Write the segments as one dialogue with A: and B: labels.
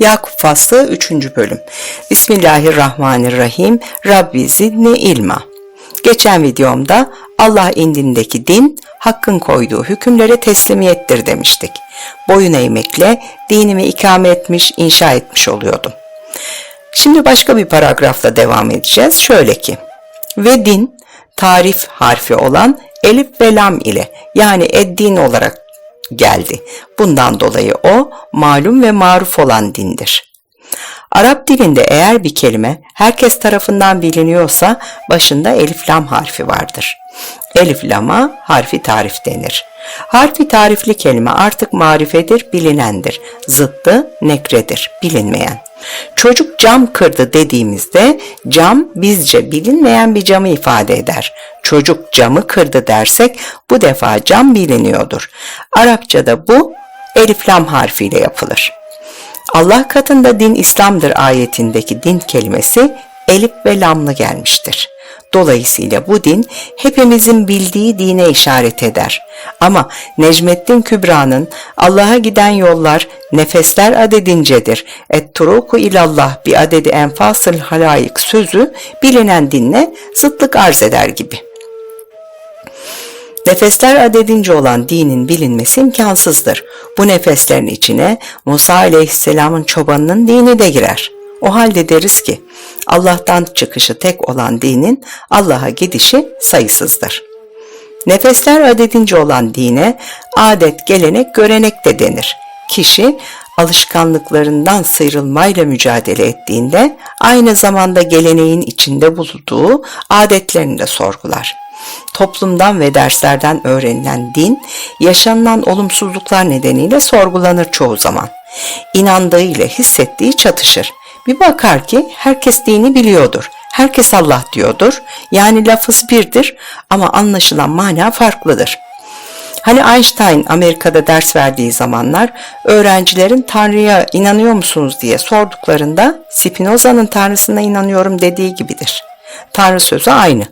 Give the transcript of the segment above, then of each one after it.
A: Yakup Faslı 3. Bölüm Bismillahirrahmanirrahim Rabbi zidni ilma Geçen videomda Allah indindeki din, hakkın koyduğu hükümlere teslimiyettir demiştik. Boyun eğmekle dinimi ikame etmiş, inşa etmiş oluyordum. Şimdi başka bir paragrafla devam edeceğiz. Şöyle ki, ve din, tarif harfi olan elif ve lam ile yani eddin olarak geldi. Bundan dolayı o malum ve maruf olan dindir. Arap dilinde eğer bir kelime herkes tarafından biliniyorsa başında elif lam harfi vardır. Elif lama harfi tarif denir. Harfi tarifli kelime artık marifedir, bilinendir. Zıttı nekredir, bilinmeyen. Çocuk cam kırdı dediğimizde cam bizce bilinmeyen bir camı ifade eder. Çocuk camı kırdı dersek bu defa cam biliniyordur. Arapçada bu elif lam harfiyle yapılır. Allah katında din İslam'dır ayetindeki din kelimesi elif ve lamlı gelmiştir. Dolayısıyla bu din hepimizin bildiği dine işaret eder. Ama Necmettin Kübra'nın Allah'a giden yollar nefesler adedincedir. Et turuku ilallah bir adedi enfasıl halayık sözü bilinen dinle zıtlık arz eder gibi. Nefesler adedince olan dinin bilinmesi imkansızdır. Bu nefeslerin içine Musa aleyhisselamın çobanının dini de girer. O halde deriz ki Allah'tan çıkışı tek olan dinin Allah'a gidişi sayısızdır. Nefesler adedince olan dine adet, gelenek, görenek de denir. Kişi alışkanlıklarından sıyrılmayla mücadele ettiğinde aynı zamanda geleneğin içinde bulunduğu adetlerini de sorgular. Toplumdan ve derslerden öğrenilen din, yaşanılan olumsuzluklar nedeniyle sorgulanır çoğu zaman. İnandığı ile hissettiği çatışır. Bir bakar ki herkes dini biliyordur. Herkes Allah diyordur. Yani lafız birdir ama anlaşılan mana farklıdır. Hani Einstein Amerika'da ders verdiği zamanlar öğrencilerin Tanrı'ya inanıyor musunuz diye sorduklarında Spinoza'nın Tanrısına inanıyorum dediği gibidir. Tanrı sözü aynı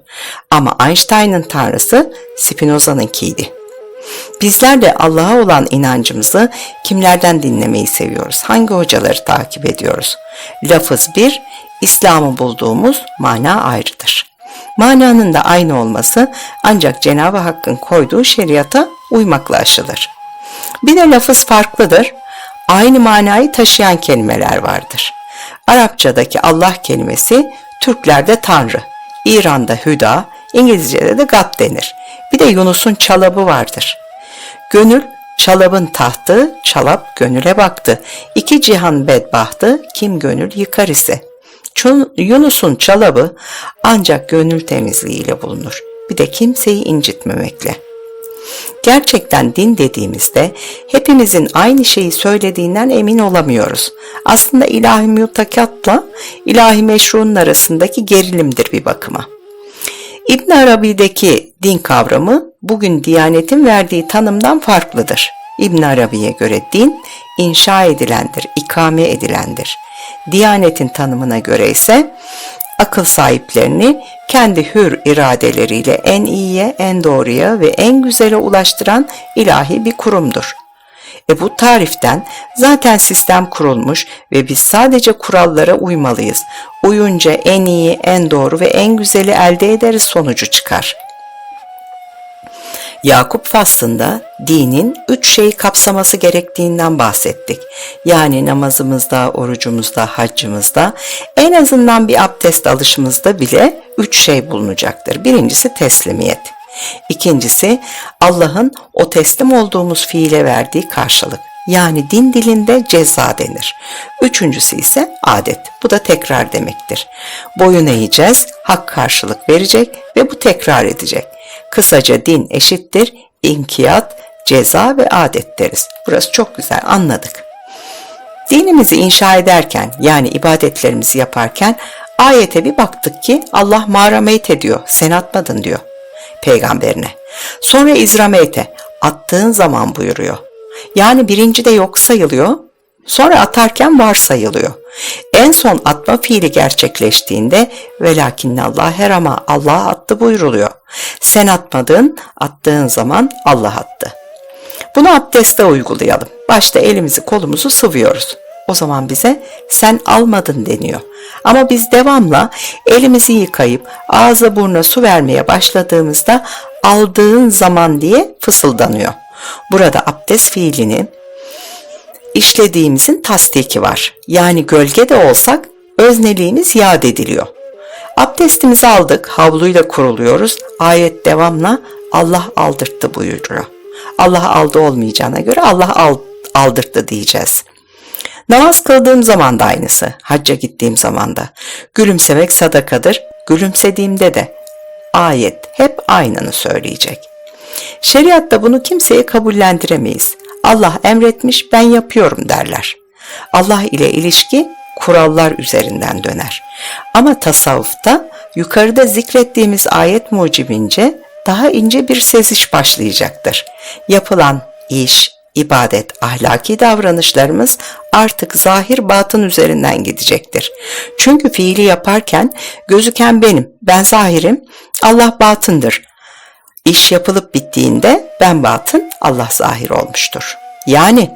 A: ama Einstein'ın Tanrısı Spinoza'nınkiydi. Bizler de Allah'a olan inancımızı kimlerden dinlemeyi seviyoruz? Hangi hocaları takip ediyoruz? Lafız bir, İslam'ı bulduğumuz mana ayrıdır. Mananın da aynı olması ancak Cenab-ı Hakk'ın koyduğu şeriata uymakla aşılır. Bir de lafız farklıdır. Aynı manayı taşıyan kelimeler vardır. Arapçadaki Allah kelimesi Türklerde Tanrı, İran'da Hüda, İngilizce'de de God denir. Bir de Yunus'un çalabı vardır. Gönül çalabın tahtı, çalap gönüle baktı. İki cihan bedbahtı, kim gönül yıkar ise. Yunus'un çalabı ancak gönül temizliğiyle bulunur. Bir de kimseyi incitmemekle. Gerçekten din dediğimizde hepimizin aynı şeyi söylediğinden emin olamıyoruz. Aslında ilahi mutakatla ilahi meşruun arasındaki gerilimdir bir bakıma. İbn Arabi'deki din kavramı bugün Diyanet'in verdiği tanımdan farklıdır. İbn Arabi'ye göre din inşa edilendir, ikame edilendir. Diyanet'in tanımına göre ise akıl sahiplerini kendi hür iradeleriyle en iyiye, en doğruya ve en güzele ulaştıran ilahi bir kurumdur. E bu tariften zaten sistem kurulmuş ve biz sadece kurallara uymalıyız. Uyunca en iyi, en doğru ve en güzeli elde ederiz sonucu çıkar. Yakup faslında dinin üç şeyi kapsaması gerektiğinden bahsettik. Yani namazımızda, orucumuzda, haccımızda, en azından bir abdest alışımızda bile üç şey bulunacaktır. Birincisi teslimiyet. İkincisi Allah'ın o teslim olduğumuz fiile verdiği karşılık. Yani din dilinde ceza denir. Üçüncüsü ise adet. Bu da tekrar demektir. Boyun eğeceğiz, hak karşılık verecek ve bu tekrar edecek. Kısaca din eşittir inkiyat, ceza ve adet deriz. Burası çok güzel anladık. Dinimizi inşa ederken yani ibadetlerimizi yaparken ayete bir baktık ki Allah marameyt ediyor, sen atmadın diyor peygamberine. Sonra izrameyte attığın zaman buyuruyor. Yani birinci de yok sayılıyor, sonra atarken var sayılıyor. En son atma fiili gerçekleştiğinde velakinne Allah her ama Allah attı buyruluyor. Sen atmadın, attığın zaman Allah attı. Bunu abdeste uygulayalım. Başta elimizi kolumuzu sıvıyoruz. O zaman bize sen almadın deniyor. Ama biz devamla elimizi yıkayıp ağza burna su vermeye başladığımızda aldığın zaman diye fısıldanıyor. Burada abdest fiilini işlediğimizin tasdiki var. Yani gölgede olsak özneliğimiz yad ediliyor. Abdestimizi aldık, havluyla kuruluyoruz. Ayet devamla Allah aldırttı buyuruyor. Allah aldı olmayacağına göre Allah al, aldırttı diyeceğiz. Namaz kıldığım zaman da aynısı. Hacca gittiğim zaman da. Gülümsemek sadakadır. Gülümsediğimde de ayet hep aynını söyleyecek. Şeriatta bunu kimseye kabullendiremeyiz. Allah emretmiş ben yapıyorum derler. Allah ile ilişki kurallar üzerinden döner. Ama tasavvufta yukarıda zikrettiğimiz ayet mucibince daha ince bir seziş başlayacaktır. Yapılan iş, ibadet, ahlaki davranışlarımız artık zahir batın üzerinden gidecektir. Çünkü fiili yaparken gözüken benim, ben zahirim, Allah batındır. İş yapılıp bittiğinde ben batın, Allah zahir olmuştur. Yani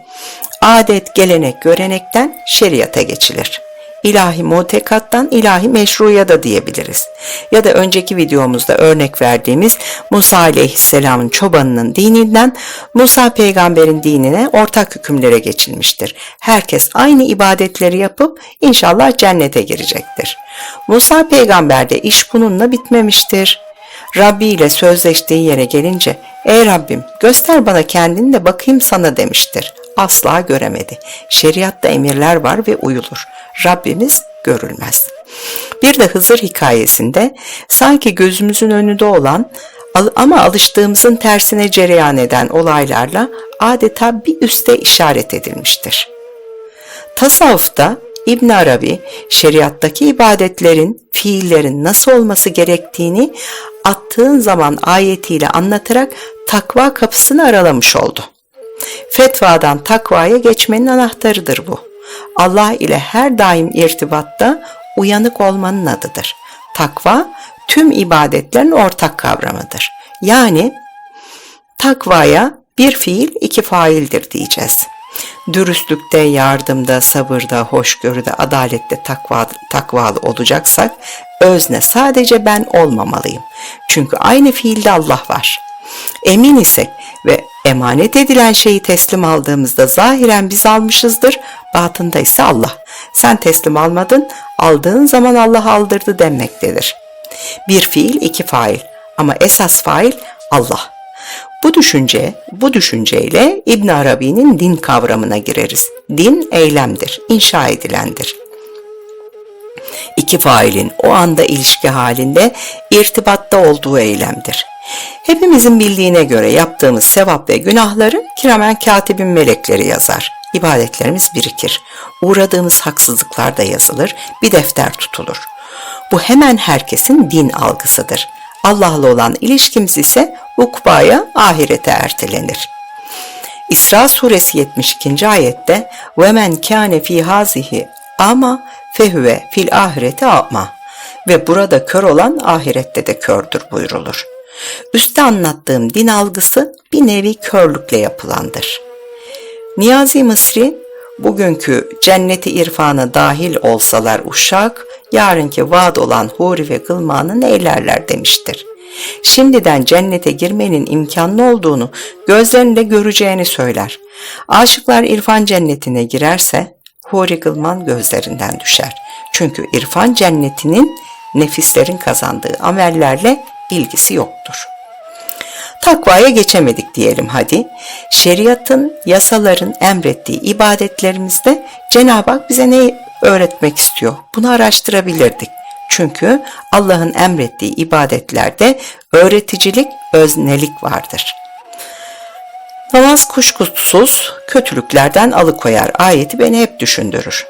A: adet, gelenek, görenekten şeriata geçilir. İlahi mutekattan ilahi meşruya da diyebiliriz. Ya da önceki videomuzda örnek verdiğimiz Musa aleyhisselamın çobanının dininden Musa peygamberin dinine ortak hükümlere geçilmiştir. Herkes aynı ibadetleri yapıp inşallah cennete girecektir. Musa peygamberde iş bununla bitmemiştir. Rabbi ile sözleştiği yere gelince ''Ey Rabbim göster bana kendini de bakayım sana'' demiştir. Asla göremedi. Şeriatta emirler var ve uyulur. Rabbimiz görülmez. Bir de Hızır hikayesinde sanki gözümüzün önünde olan ama alıştığımızın tersine cereyan eden olaylarla adeta bir üste işaret edilmiştir. Tasavvufta İbn Arabi şeriattaki ibadetlerin, fiillerin nasıl olması gerektiğini attığın zaman ayetiyle anlatarak takva kapısını aralamış oldu. Fetvadan takvaya geçmenin anahtarıdır bu. Allah ile her daim irtibatta uyanık olmanın adıdır. Takva tüm ibadetlerin ortak kavramıdır. Yani takvaya bir fiil iki faildir diyeceğiz. Dürüstlükte, yardımda, sabırda, hoşgörüde, adalette takva, takvalı olacaksak özne sadece ben olmamalıyım. Çünkü aynı fiilde Allah var. Emin isek ve emanet edilen şeyi teslim aldığımızda zahiren biz almışızdır, batında ise Allah. Sen teslim almadın, aldığın zaman Allah aldırdı denmektedir. Bir fiil iki fail ama esas fail Allah. Bu düşünce, bu düşünceyle İbn Arabi'nin din kavramına gireriz. Din eylemdir, inşa edilendir. İki failin o anda ilişki halinde irtibatta olduğu eylemdir. Hepimizin bildiğine göre yaptığımız sevap ve günahları kiramen katibin melekleri yazar. İbadetlerimiz birikir. Uğradığımız haksızlıklar da yazılır, bir defter tutulur. Bu hemen herkesin din algısıdır. Allah'la olan ilişkimiz ise ukbaya ahirete ertelenir. İsra suresi 72. ayette ve men kâne fî ama fehüve fil ahirete ama ve burada kör olan ahirette de kördür buyrulur. Üste anlattığım din algısı bir nevi körlükle yapılandır. Niyazi Mısri, bugünkü cenneti irfana dahil olsalar uşak, yarınki vaad olan huri ve gılmanı neylerler demiştir. Şimdiden cennete girmenin imkanlı olduğunu gözlerinde göreceğini söyler. Aşıklar irfan cennetine girerse huri gılman gözlerinden düşer. Çünkü irfan cennetinin nefislerin kazandığı amellerle ilgisi yoktur. Takvaya geçemedik diyelim hadi. Şeriatın, yasaların emrettiği ibadetlerimizde Cenab-ı Hak bize ne öğretmek istiyor? Bunu araştırabilirdik. Çünkü Allah'ın emrettiği ibadetlerde öğreticilik, öznelik vardır. Namaz kuşkusuz kötülüklerden alıkoyar ayeti beni hep düşündürür.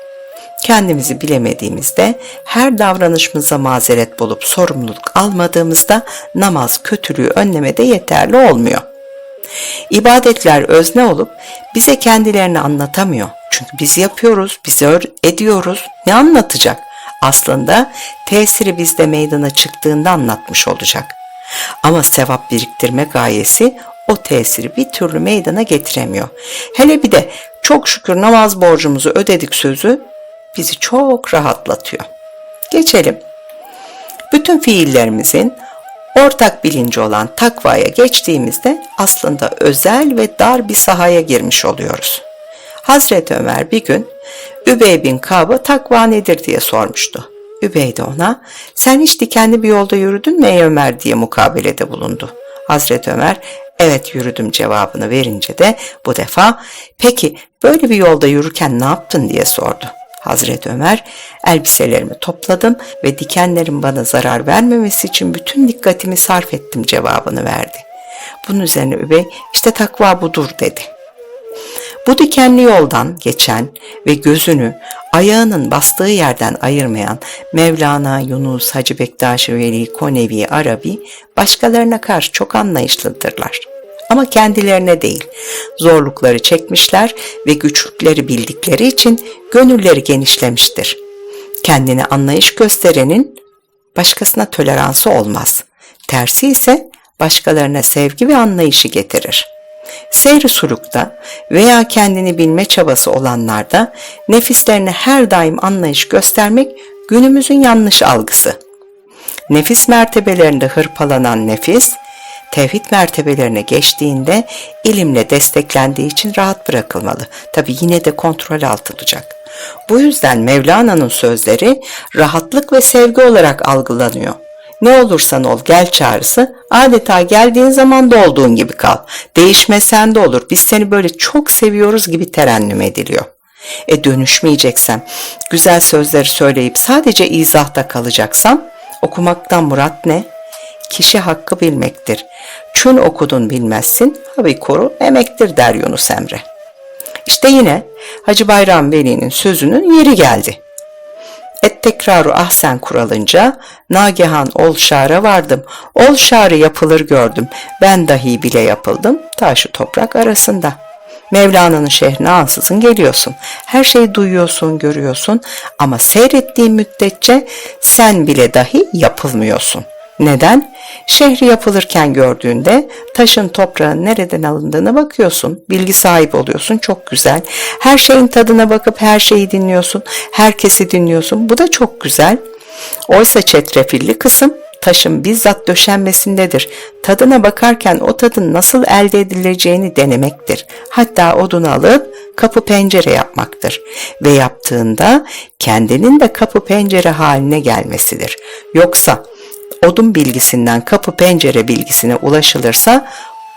A: Kendimizi bilemediğimizde, her davranışımıza mazeret bulup sorumluluk almadığımızda namaz kötülüğü önlemede yeterli olmuyor. İbadetler özne olup bize kendilerini anlatamıyor. Çünkü biz yapıyoruz, biz ediyoruz. Ne anlatacak? Aslında tesiri bizde meydana çıktığında anlatmış olacak. Ama sevap biriktirme gayesi o tesiri bir türlü meydana getiremiyor. Hele bir de çok şükür namaz borcumuzu ödedik sözü bizi çok rahatlatıyor. Geçelim. Bütün fiillerimizin ortak bilinci olan takvaya geçtiğimizde aslında özel ve dar bir sahaya girmiş oluyoruz. Hazreti Ömer bir gün Übey bin Kab'a takva nedir diye sormuştu. Übey de ona sen hiç dikenli bir yolda yürüdün mü ey Ömer diye mukabelede bulundu. Hazreti Ömer evet yürüdüm cevabını verince de bu defa peki böyle bir yolda yürürken ne yaptın diye sordu. Hazreti Ömer elbiselerimi topladım ve dikenlerin bana zarar vermemesi için bütün dikkatimi sarf ettim cevabını verdi. Bunun üzerine Übey işte takva budur dedi. Bu dikenli yoldan geçen ve gözünü ayağının bastığı yerden ayırmayan Mevlana, Yunus, Hacı Bektaş Veli, Konevi, Arabi başkalarına karşı çok anlayışlıdırlar. Ama kendilerine değil, zorlukları çekmişler ve güçlükleri bildikleri için gönülleri genişlemiştir. Kendine anlayış gösterenin başkasına toleransı olmaz. Tersi ise başkalarına sevgi ve anlayışı getirir.'' Seyri sulukta veya kendini bilme çabası olanlarda nefislerine her daim anlayış göstermek günümüzün yanlış algısı. Nefis mertebelerinde hırpalanan nefis, tevhid mertebelerine geçtiğinde ilimle desteklendiği için rahat bırakılmalı. Tabi yine de kontrol altılacak. Bu yüzden Mevlana'nın sözleri rahatlık ve sevgi olarak algılanıyor. Ne olursan ol gel çağrısı adeta geldiğin zaman da olduğun gibi kal. Değişmesen de olur biz seni böyle çok seviyoruz gibi terennüm ediliyor. E dönüşmeyeceksem, güzel sözleri söyleyip sadece izahta kalacaksam okumaktan murat ne? Kişi hakkı bilmektir. Çün okudun bilmezsin, habi koru emektir der Yunus Emre. İşte yine Hacı Bayram Veli'nin sözünün yeri geldi. Et tekraru ahsen kuralınca nagehan ol şara vardım. Ol şarı yapılır gördüm. Ben dahi bile yapıldım taşı toprak arasında. Mevlana'nın şehrine ansızın geliyorsun. Her şeyi duyuyorsun, görüyorsun ama seyrettiğin müddetçe sen bile dahi yapılmıyorsun.'' Neden? Şehri yapılırken gördüğünde taşın toprağın nereden alındığına bakıyorsun. Bilgi sahibi oluyorsun. Çok güzel. Her şeyin tadına bakıp her şeyi dinliyorsun. Herkesi dinliyorsun. Bu da çok güzel. Oysa çetrefilli kısım taşın bizzat döşenmesindedir. Tadına bakarken o tadın nasıl elde edileceğini denemektir. Hatta odunu alıp kapı pencere yapmaktır. Ve yaptığında kendinin de kapı pencere haline gelmesidir. Yoksa odun bilgisinden kapı pencere bilgisine ulaşılırsa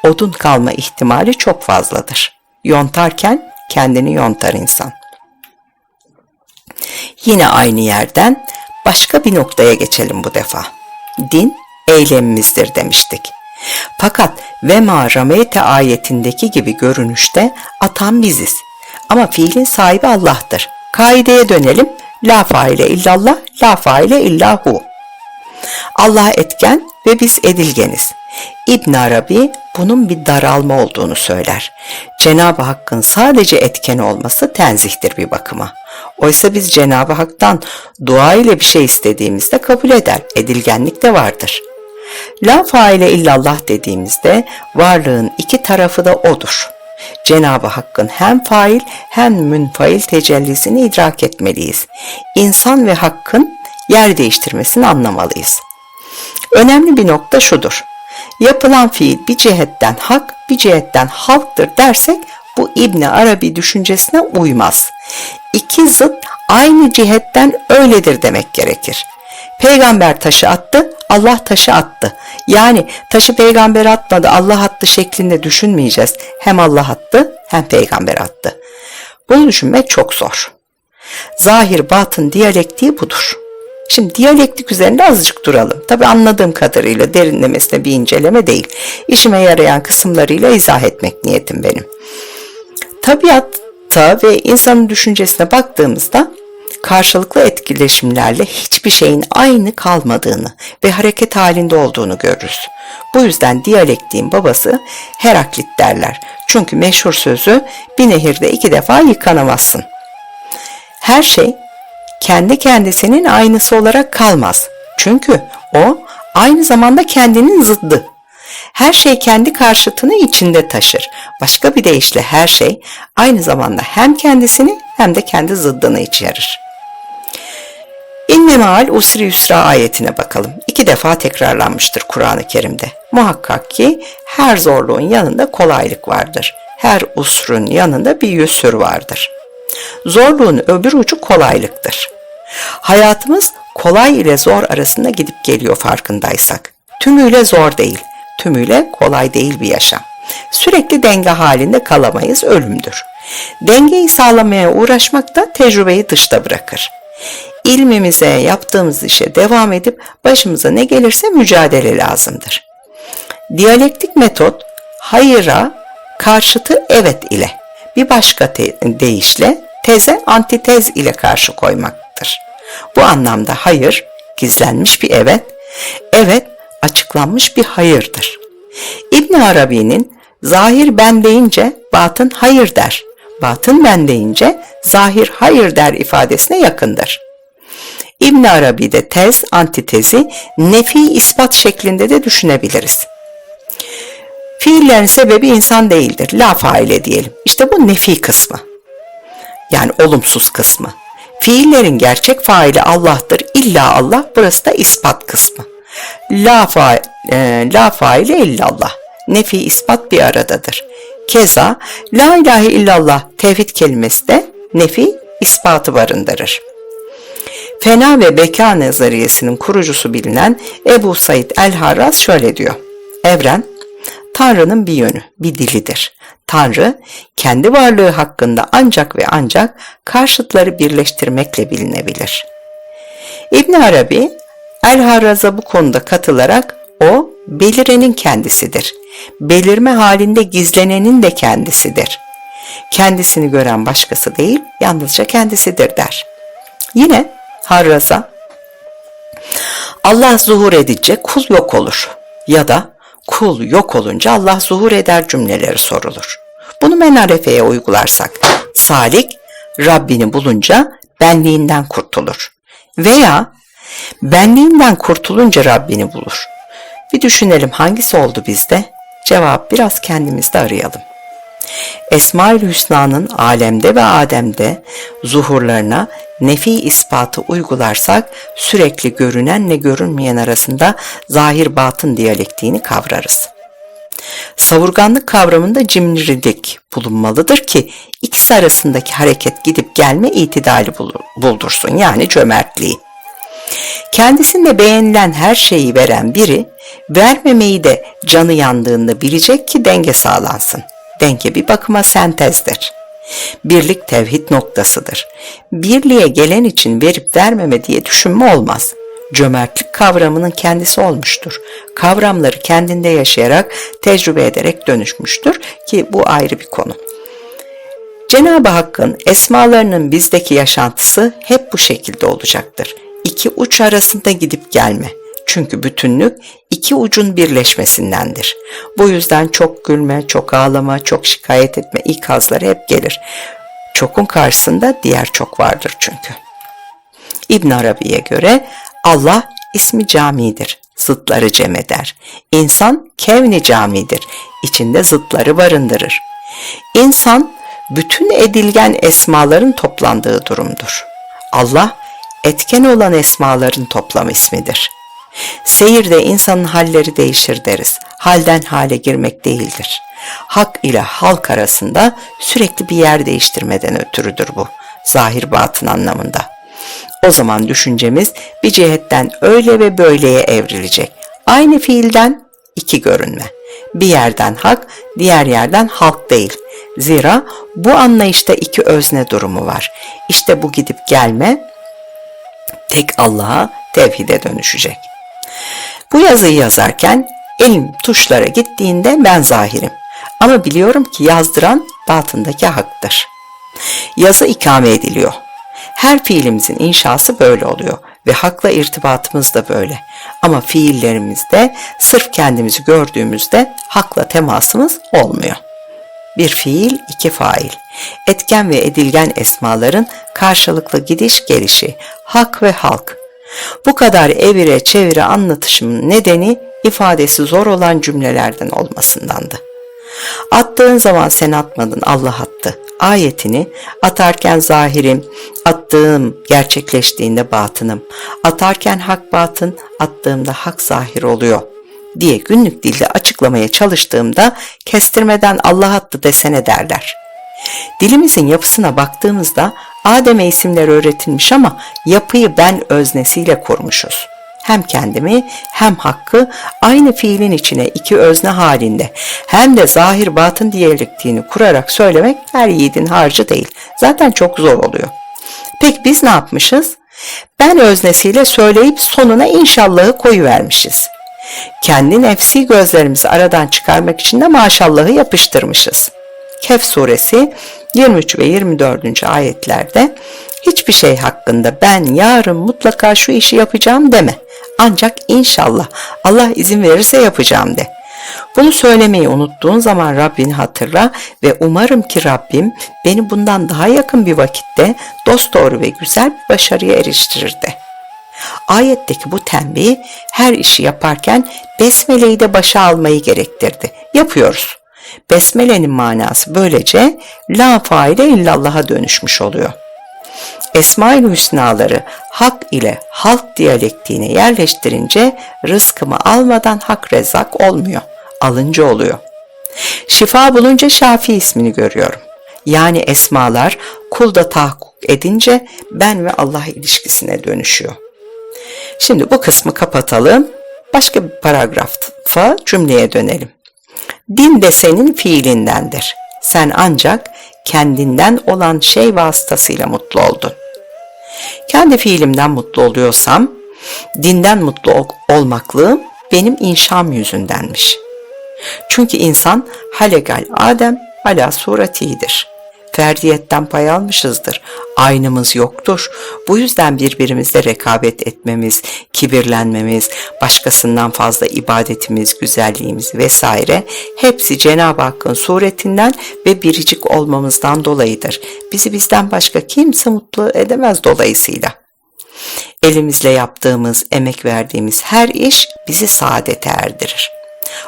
A: odun kalma ihtimali çok fazladır. Yontarken kendini yontar insan. Yine aynı yerden başka bir noktaya geçelim bu defa. Din eylemimizdir demiştik. Fakat ve ma rameyte ayetindeki gibi görünüşte atan biziz. Ama fiilin sahibi Allah'tır. Kaideye dönelim. La faile illallah, la faile illahu. Allah etken ve biz edilgeniz. İbn Arabi bunun bir daralma olduğunu söyler. Cenab-ı Hakk'ın sadece etken olması tenzihtir bir bakıma. Oysa biz Cenab-ı Hak'tan dua ile bir şey istediğimizde kabul eder. Edilgenlik de vardır. La faile illallah dediğimizde varlığın iki tarafı da odur. Cenab-ı Hakk'ın hem fail hem münfail tecellisini idrak etmeliyiz. İnsan ve Hakk'ın yer değiştirmesini anlamalıyız. Önemli bir nokta şudur. Yapılan fiil bir cihetten hak, bir cihetten halktır dersek bu İbni Arabi düşüncesine uymaz. İki zıt aynı cihetten öyledir demek gerekir. Peygamber taşı attı, Allah taşı attı. Yani taşı peygamber atmadı, Allah attı şeklinde düşünmeyeceğiz. Hem Allah attı hem peygamber attı. Bunu düşünmek çok zor. Zahir batın diyalektiği budur. Şimdi diyalektik üzerinde azıcık duralım. Tabi anladığım kadarıyla derinlemesine bir inceleme değil. İşime yarayan kısımlarıyla izah etmek niyetim benim. Tabiatta ve insanın düşüncesine baktığımızda karşılıklı etkileşimlerle hiçbir şeyin aynı kalmadığını ve hareket halinde olduğunu görürüz. Bu yüzden diyalektiğin babası Heraklit derler. Çünkü meşhur sözü bir nehirde iki defa yıkanamazsın. Her şey kendi kendisinin aynısı olarak kalmaz. Çünkü o aynı zamanda kendinin zıddı. Her şey kendi karşıtını içinde taşır. Başka bir deyişle her şey aynı zamanda hem kendisini hem de kendi zıddını içerir. İnne maal usri yusra ayetine bakalım. İki defa tekrarlanmıştır Kur'an-ı Kerim'de. Muhakkak ki her zorluğun yanında kolaylık vardır. Her usrun yanında bir yüsür vardır. Zorluğun öbür ucu kolaylıktır. Hayatımız kolay ile zor arasında gidip geliyor farkındaysak. Tümüyle zor değil, tümüyle kolay değil bir yaşam. Sürekli denge halinde kalamayız, ölümdür. Dengeyi sağlamaya uğraşmak da tecrübeyi dışta bırakır. İlmimize, yaptığımız işe devam edip başımıza ne gelirse mücadele lazımdır. Diyalektik metot hayıra karşıtı evet ile bir başka deyişle teze antitez ile karşı koymaktır. Bu anlamda hayır gizlenmiş bir evet, evet açıklanmış bir hayırdır. İbn Arabi'nin zahir ben deyince batın hayır der, batın ben deyince zahir hayır der ifadesine yakındır. İbn Arabi'de tez, antitezi nefi ispat şeklinde de düşünebiliriz. Fiillerin sebebi insan değildir. La faile diyelim. İşte bu nefi kısmı. Yani olumsuz kısmı. Fiillerin gerçek faili Allah'tır. İlla Allah. Burası da ispat kısmı. La, fa, e, la faile illallah. Nefi ispat bir aradadır. Keza la ilahe illallah tevhid kelimesi de nefi ispatı barındırır. Fena ve beka nazariyesinin kurucusu bilinen Ebu Said el-Harraz şöyle diyor. Evren, Tanrı'nın bir yönü, bir dilidir. Tanrı, kendi varlığı hakkında ancak ve ancak karşıtları birleştirmekle bilinebilir. İbn Arabi, El-Harraz'a bu konuda katılarak o, belirenin kendisidir. Belirme halinde gizlenenin de kendisidir. Kendisini gören başkası değil, yalnızca kendisidir der. Yine Harraz'a Allah zuhur edince kul yok olur ya da kul yok olunca Allah zuhur eder cümleleri sorulur. Bunu menarefeye uygularsak salik Rabbini bulunca benliğinden kurtulur. Veya benliğinden kurtulunca Rabbini bulur. Bir düşünelim hangisi oldu bizde? Cevap biraz kendimizde arayalım. Esma-ül Hüsna'nın alemde ve Adem'de zuhurlarına nefi ispatı uygularsak sürekli görünenle görünmeyen arasında zahir batın diyalektiğini kavrarız. Savurganlık kavramında cimrilik bulunmalıdır ki ikisi arasındaki hareket gidip gelme itidali buldursun yani cömertliği. Kendisinde beğenilen her şeyi veren biri vermemeyi de canı yandığında bilecek ki denge sağlansın. Denge bir bakıma sentezdir. Birlik tevhid noktasıdır. Birliğe gelen için verip vermeme diye düşünme olmaz. Cömertlik kavramının kendisi olmuştur. Kavramları kendinde yaşayarak, tecrübe ederek dönüşmüştür ki bu ayrı bir konu. Cenab-ı Hakk'ın esmalarının bizdeki yaşantısı hep bu şekilde olacaktır. İki uç arasında gidip gelme. Çünkü bütünlük iki ucun birleşmesindendir. Bu yüzden çok gülme, çok ağlama, çok şikayet etme ikazları hep gelir. Çokun karşısında diğer çok vardır çünkü. İbn Arabi'ye göre Allah ismi camidir, zıtları cem eder. İnsan kevni camidir, içinde zıtları barındırır. İnsan bütün edilgen esmaların toplandığı durumdur. Allah etken olan esmaların toplam ismidir.'' Seyirde insanın halleri değişir deriz. Halden hale girmek değildir. Hak ile halk arasında sürekli bir yer değiştirmeden ötürüdür bu. Zahir batın anlamında. O zaman düşüncemiz bir cihetten öyle ve böyleye evrilecek. Aynı fiilden iki görünme. Bir yerden hak, diğer yerden halk değil. Zira bu anlayışta iki özne durumu var. İşte bu gidip gelme tek Allah'a tevhide dönüşecek. Bu yazıyı yazarken elim tuşlara gittiğinde ben zahirim. Ama biliyorum ki yazdıran batındaki haktır. Yazı ikame ediliyor. Her fiilimizin inşası böyle oluyor ve hakla irtibatımız da böyle. Ama fiillerimizde sırf kendimizi gördüğümüzde hakla temasımız olmuyor. Bir fiil, iki fail. Etken ve edilgen esmaların karşılıklı gidiş gelişi, hak ve halk. Bu kadar evire çevire anlatışımın nedeni ifadesi zor olan cümlelerden olmasındandı. Attığın zaman sen atmadın Allah attı. Ayetini atarken zahirim, attığım gerçekleştiğinde batınım. Atarken hak batın, attığımda hak zahir oluyor diye günlük dilde açıklamaya çalıştığımda kestirmeden Allah attı desene derler. Dilimizin yapısına baktığımızda Adem'e isimler öğretilmiş ama yapıyı ben öznesiyle kurmuşuz. Hem kendimi hem hakkı aynı fiilin içine iki özne halinde hem de zahir batın diyalektiğini kurarak söylemek her yiğidin harcı değil. Zaten çok zor oluyor. Peki biz ne yapmışız? Ben öznesiyle söyleyip sonuna inşallahı koyuvermişiz. Kendi nefsi gözlerimizi aradan çıkarmak için de maşallahı yapıştırmışız. Kehf suresi 23 ve 24. ayetlerde hiçbir şey hakkında ben yarın mutlaka şu işi yapacağım deme. Ancak inşallah Allah izin verirse yapacağım de. Bunu söylemeyi unuttuğun zaman Rabbini hatırla ve umarım ki Rabbim beni bundan daha yakın bir vakitte dosdoğru ve güzel bir başarıya eriştirir de. Ayetteki bu tembih her işi yaparken besmeleyi de başa almayı gerektirdi. Yapıyoruz. Besmele'nin manası böylece la faile illallah'a dönüşmüş oluyor. Esma-ül Hüsnaları hak ile halk diyalektiğine yerleştirince rızkımı almadan hak rezak olmuyor, alınca oluyor. Şifa bulunca Şafi ismini görüyorum. Yani esmalar kulda tahakkuk edince ben ve Allah ilişkisine dönüşüyor. Şimdi bu kısmı kapatalım. Başka bir paragrafa cümleye dönelim. Din de senin fiilindendir. Sen ancak kendinden olan şey vasıtasıyla mutlu oldun. Kendi fiilimden mutlu oluyorsam, dinden mutlu ol- olmaklığım benim inşam yüzündenmiş. Çünkü insan halegal Adem ala suratidir ferdiyetten pay almışızdır. Aynımız yoktur. Bu yüzden birbirimizle rekabet etmemiz, kibirlenmemiz, başkasından fazla ibadetimiz, güzelliğimiz vesaire hepsi Cenab-ı Hakk'ın suretinden ve biricik olmamızdan dolayıdır. Bizi bizden başka kimse mutlu edemez dolayısıyla. Elimizle yaptığımız, emek verdiğimiz her iş bizi saadete erdirir.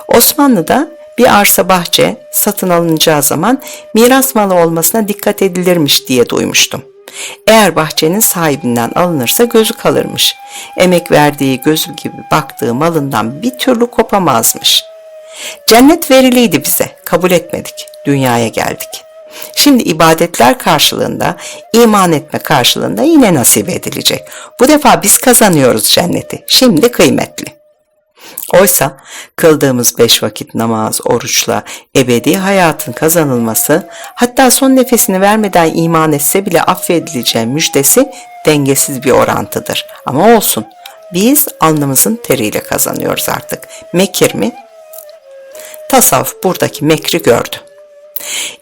A: Osmanlı'da bir arsa bahçe satın alınacağı zaman miras malı olmasına dikkat edilirmiş diye duymuştum. Eğer bahçenin sahibinden alınırsa gözü kalırmış. Emek verdiği gözü gibi baktığı malından bir türlü kopamazmış. Cennet veriliydi bize, kabul etmedik, dünyaya geldik. Şimdi ibadetler karşılığında, iman etme karşılığında yine nasip edilecek. Bu defa biz kazanıyoruz cenneti. Şimdi kıymetli. Oysa kıldığımız beş vakit namaz, oruçla ebedi hayatın kazanılması, hatta son nefesini vermeden iman etse bile affedileceği müjdesi dengesiz bir orantıdır. Ama olsun, biz alnımızın teriyle kazanıyoruz artık. Mekir mi? Tasavvuf buradaki mekri gördü.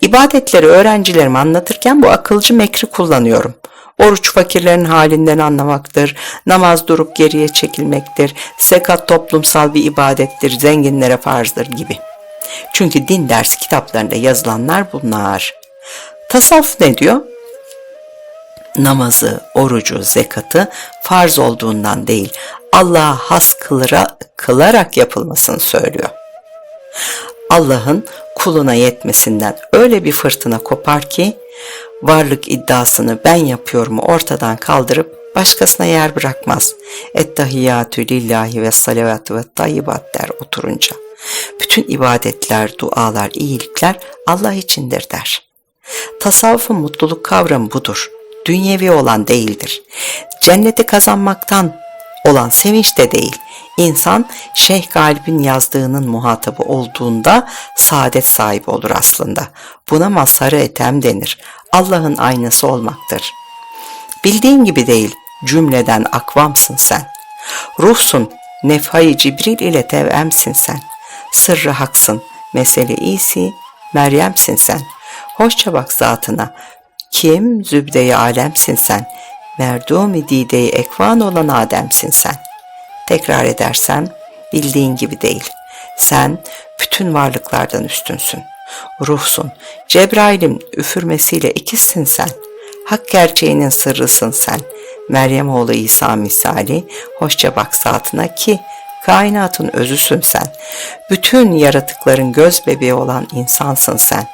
A: İbadetleri öğrencilerime anlatırken bu akılcı mekri kullanıyorum. Oruç fakirlerin halinden anlamaktır. Namaz durup geriye çekilmektir. Sekat toplumsal bir ibadettir. Zenginlere farzdır gibi. Çünkü din ders kitaplarında yazılanlar bunlar. Tasavvuf ne diyor? Namazı, orucu, zekatı farz olduğundan değil, Allah'a has kılara, kılarak yapılmasını söylüyor. Allah'ın kuluna yetmesinden öyle bir fırtına kopar ki varlık iddiasını ben yapıyorum ortadan kaldırıp başkasına yer bırakmaz. Ettahiyyatü lillahi ve salavatü ve tayyibat der oturunca. Bütün ibadetler, dualar, iyilikler Allah içindir der. Tasavvufun mutluluk kavramı budur. Dünyevi olan değildir. Cenneti kazanmaktan olan sevinç de değil. İnsan Şeyh Galip'in yazdığının muhatabı olduğunda saadet sahibi olur aslında. Buna masarı etem denir. Allah'ın aynası olmaktır. Bildiğin gibi değil, cümleden akvamsın sen. Ruhsun, nefhayı Cibril ile tevemsin sen. Sırrı haksın, mesele iyisi, Meryem'sin sen. Hoşça bak zatına, kim zübde-i alemsin sen. Merdumi dide-i ekvan olan Adem'sin sen. Tekrar edersem, bildiğin gibi değil. Sen bütün varlıklardan üstünsün ruhsun. Cebrail'in üfürmesiyle ikizsin sen. Hak gerçeğinin sırrısın sen. Meryem oğlu İsa misali, hoşça bak saatine ki Kainatın özüsün sen. Bütün yaratıkların göz bebeği olan insansın sen.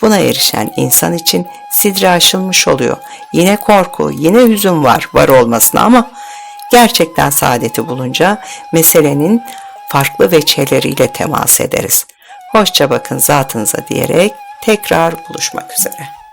A: Buna erişen insan için sidre aşılmış oluyor. Yine korku, yine hüzün var var olmasına ama gerçekten saadeti bulunca meselenin farklı veçeleriyle temas ederiz. Hoşça bakın zatınıza diyerek tekrar buluşmak üzere.